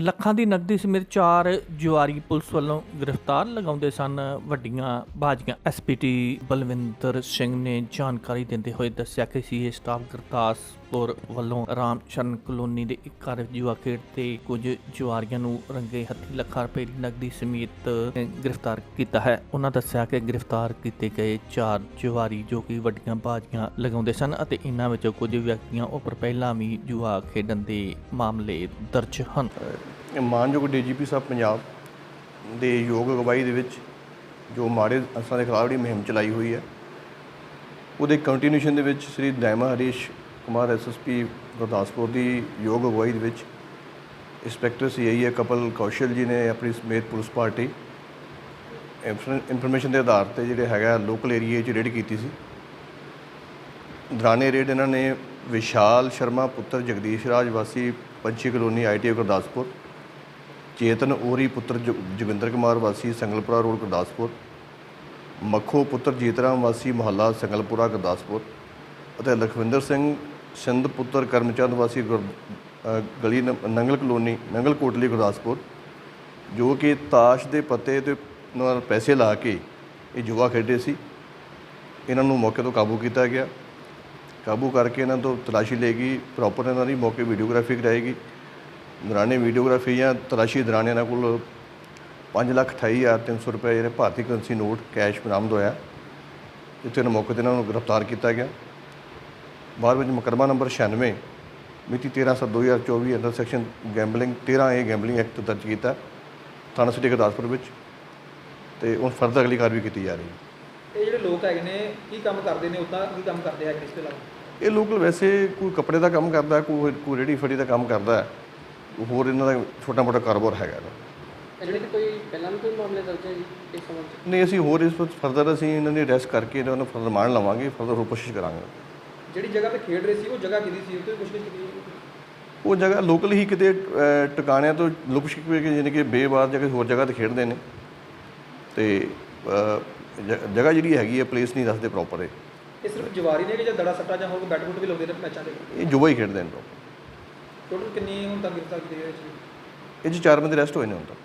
ਲੱਖਾਂ ਦੀ ਨਕਦੀ ਸਮੇਤ ਚਾਰ ਜੁਆਰੀ ਪੁਲਿਸ ਵੱਲੋਂ ਗ੍ਰਿਫਤਾਰ ਲਗਾਉਂਦੇ ਸਨ। ਵੱਡੀਆਂ ਬਾਜੀਆਂ ਐਸਪੀਟੀ ਬਲਵਿੰਦਰ ਸਿੰਘ ਨੇ ਜਾਣਕਾਰੀ ਦਿੰਦੇ ਹੋਏ ਦੱਸਿਆ ਕਿ ਸੀਏ ਸਟਾਫ ਗੁਰਦਾਸਪੁਰ ਵੱਲੋਂ ਰਾਮ ਸ਼ਰਨ ਕਲੋਨੀ ਦੇ ਇੱਕ ਘਰ ਜੂਆ ਖੇਡ ਤੇ ਕੁਝ ਜੁਆਰੀਆਂ ਨੂੰ ਰੰਗੇ ਹੱਥੀ ਲੱਖਾਂ ਰੁਪਏ ਦੀ ਨਕਦੀ ਸਮੇਤ ਗ੍ਰਿਫਤਾਰ ਕੀਤਾ ਹੈ। ਉਹਨਾਂ ਦੱਸਿਆ ਕਿ ਗ੍ਰਿਫਤਾਰ ਕੀਤੇ ਗਏ ਚਾਰ ਜੁਆਰੀ ਜੋ ਕਿ ਵੱਡੀਆਂ ਬਾਜੀਆਂ ਲਗਾਉਂਦੇ ਸਨ ਅਤੇ ਇਹਨਾਂ ਵਿੱਚੋਂ ਕੁਝ ਵਿਅਕਤੀਆਂ ਉੱਪਰ ਪਹਿਲਾਂ ਵੀ ਜੂਆ ਖੇਡਣ ਦੇ ਮਾਮਲੇ ਦਰਜ ਹਨ। ਇਹ ਮਾਨਯੋਗ ਡੀਜੀਪੀ ਸਾਹਿਬ ਪੰਜਾਬ ਦੇ ਯੋਗ ਅਗਵਾਈ ਦੇ ਵਿੱਚ ਜੋ ਮਾੜੇ ਅਨਸਰਾਂ ਦੇ ਖਿਲਾਫ ਜਿਹੜੀ ਮੁਹਿੰਮ ਚਲਾਈ ਹੋਈ ਹੈ, ਉਹਦੇ ਕੰਟੀਨਿਊਸ਼ਨ ਦੇ ਵਿੱਚ ਸ੍ਰੀ ਦੈਮਾ ਹਰੀਸ਼ ਕੁਮਾਰ ਐਸਐਸਪੀ ਗੁਰਦਾਸਪੁਰ ਦੀ ਯੋਗ ਅਗਵਾਈ ਦੇ ਵਿੱਚ ਇੰਸਪੈਕਟਰ ਸੀਆਈਏ ਹੈ ਕਪਲ ਕੌਸ਼ਲ ਜੀ ਨੇ ਆਪਣੀ ਸਮੇਤ ਪੁਲਿਸ ਪਾਰਟੀ ਇਨਫੋਰਮੇਸ਼ਨ ਦੇ ਆਧਾਰ ਤੇ ਜਿਹੜੇ ਹੈਗਾ ਲੋਕਲ ਏਰੀਏ 'ਚ ਰੇਡ ਕੀਤੀ ਸੀ। ਦੌਰਾਨੇ ਰੇਡ ਇਹਨਾਂ ਨੇ ਵਿਸ਼ਾਲ ਸ਼ਰਮਾ, ਪੁੱਤਰ ਜਗਦੀਸ਼ ਰਾਜ, ਵਾਸੀ ਪੰਛੀ ਕਲੋਨੀ ਆਈਟੀ ਗੁਰਦਾਸਪੁਰ, ਚੇਤਨ ਓਰੀ, ਪੁੱਤਰ ਜੋ- ਜੋਗਿੰਦਰ ਕੁਮਾਰ, ਵਾਸੀ ਸੰਗਲਪੁਰਾ ਰੋਡ, ਗੁਰਦਾਸਪੁਰ, ਮੱਖੋ, ਪੁੱਤਰ ਜੀਤਰਾਮ ਵਾਸੀ ਮੁਹੱਲਾ ਸੰਗਲਪੁਰਾ, ਗੁਰਦਾਸਪੁਰ ਅਤੇ ਲਖਵਿੰਦਰ ਸਿੰਘ ਸਿੰਧ ਪੁੱਤਰ ਕਰਮਚੰਦ ਵਾਸੀ ਗੁਰ- ਗਲੀ ਨੰਗਲ ਕਲੋਨੀ, ਨੰਗਲ ਕੋਟਲੀ, ਗੁਰਦਾਸਪੁਰ, ਜੋ ਕਿ ਤਾਸ਼ ਦੇ ਪੱਤੇ ਤੇ ਨਾਲ ਪੈਸੇ ਲਾ ਕੇ ਇਹ ਜੁਆ ਖੇਡੇ ਸੀ। ਇਹਨਾਂ ਨੂੰ ਮੌਕੇ ਤੋਂ ਕਾਬੂ ਕੀਤਾ ਗਿਆ। ਕਾਬੂ ਕਰਕੇ ਇਹਨਾਂ ਤੋਂ ਤਲਾਸ਼ੀ ਲਏਗੀ ਪ੍ਰੋਪਰ ਇਹਨਾਂ ਦੀ ਮੌਕੇ ਵੀਡੀਓਗ੍ਰਾਫੀ ਕਰਾਏਗੀ ਦੌਰਾਨੇ ਵੀਡੀਓਗ੍ਰਾਫੀ ਜਾਂ ਤਲਾਸ਼ੀ ਦੌਰਾਨ ਇਹਨਾਂ ਕੋਲ 528300 ਰੁਪਏ ਜਿਹੜੇ ਭਾਰਤੀ ਕਰੰਸੀ ਨੋਟ, ਕੈਸ਼ ਬਰਾਮਦ ਹੋਇਆ। ਜਿੱਥੇ ਇਹਨਾਂ ਮੌਕੇ ਤੇ ਇਹਨਾਂ ਨੂੰ ਗ੍ਰਿਫਤਾਰ ਕੀਤਾ ਗਿਆ। ਬਾਅਦ ਵਿੱਚ ਮੁਕੱਦਮਾ ਨੰਬਰ 96 ਮਿਤੀ 13/7/2024 under section gambling 13 A gambling act ਦਰਜ ਕੀਤਾ ਥਾਣਾ ਸਿਟੀ ਗੁਰਦਾਸਪੁਰ ਵਿੱਚ ਤੇ ਹੁਣ ਫਰਦਰ ਅਗਲੀ ਕਾਰਵਾਈ ਕੀਤੀ ਜਾ ਰਹੀ ਹੈ ਇਹ ਜਿਹੜੇ ਲੋਕ ਹੈਗੇ ਨੇ ਕੀ ਕੰਮ ਕਰਦੇ ਨੇ ਉਦਾਂ ਕੀ ਕੰਮ ਕਰਦੇ ਹੈਗੇ ਇਸ ਤੋਂ ਇਲਾਵਾ ਇਹ ਲੋਕਲ ਵੈਸੇ ਕੋਈ ਕੱਪੜੇ ਦਾ ਕੰਮ ਕਰਦਾ ਕੋਈ ਕੋਈ ਰੇੜੀ ਫੜੀ ਦਾ ਕੰਮ ਕਰਦਾ ਹੈ। ਹੋਰ ਇਹਨਾਂ ਦਾ ਛੋਟਾ ਮੋਟਾ ਕਾਰੋਬਾਰ ਹੈਗਾ ਇਹਦਾ। ਜਿਹੜੇ ਕੋਈ ਪਹਿਲਾਂ ਕੋਈ ਮਾਮਲੇ ਦਰਜ ਹੈ ਜੀ ਇਸ ਸੰਬੰਧ ਨਹੀਂ ਅਸੀਂ ਹੋਰ ਇਸ ਵਿੱਚ ਫਰਦਰ ਅਸੀਂ ਇਹਨਾਂ ਦੀ ਅਰੈਸਟ ਕਰਕੇ ਇਹਨਾਂ ਨੂੰ ਫਰਦਰ ਮਾਰਨ ਲਵਾਂਗੇ ਫਰਦਰ ਹੋਰ ਕੋਸ਼ਿਸ਼ ਕਰਾਂਗੇ ਜਿਹੜੀ ਜਗ੍ਹਾ ਤੇ ਖੇਡ ਰਹੇ ਸੀ ਉਹ ਜਗ੍ਹਾ ਕਿਹਦੀ ਸੀ? ਉੱਤੇ ਪੁੱਛਗਿੱਛ ਕੀਤੀ ਉਹ ਜਗ੍ਹਾ ਲੋਕਲ ਹੀ ਕਿਤੇ ਅਹ, ਟਿਕਾਣਿਆਂ ਤੋਂ ਲੁਕ ਛਿਪ ਕੇ ਯਾਨੀ ਕਿ ਬੇਵਾਰ ਜਗ੍ਹਾ ਹੋਰ ਜਗ੍ਹਾ ਤੇ ਖੇਡਦੇ ਨੇ। ਤੇ ਅਹ, ਜ- ਜਗ੍ਹਾ ਜਿਹੜੀ ਹੈਗੀ ਹੈ ਪਲੇਸ ਨਹੀਂ ਦੱਸਦੇ ਪ੍ਰੋਪਰ ਇਹ। ਸਿਰਫ ਜਵਾਰੀ ਨੇ ਕਿ ਜਾਂ ਦੜਾ ਸੱਟਾ ਜਾਂ ਹੋਰ ਬੈਟ ਬੁੱਟ ਵੀ ਲਾਉਂਦੇ ਨੇ ਮੈਚਾਂ ਦੇ? ਇਹ ਜੁਆ ਹੀ ਖੇਡਦੇ ਨੇ ਲੋਕ। ਟੋਟਲ ਕਿੰਨੀ ਹੁਣ ਤੱਕ ਗ੍ਰਿਫਤਾਰ ਕੀਤੀ ਗਈ ਹੈ ਜੀ ਇਹ 'ਚ ਚਾਰ ਬੰਦੇ ਅਰੈਸਟ ਹੋਏ ਨੇ ਹੁਣ ਤੱਕ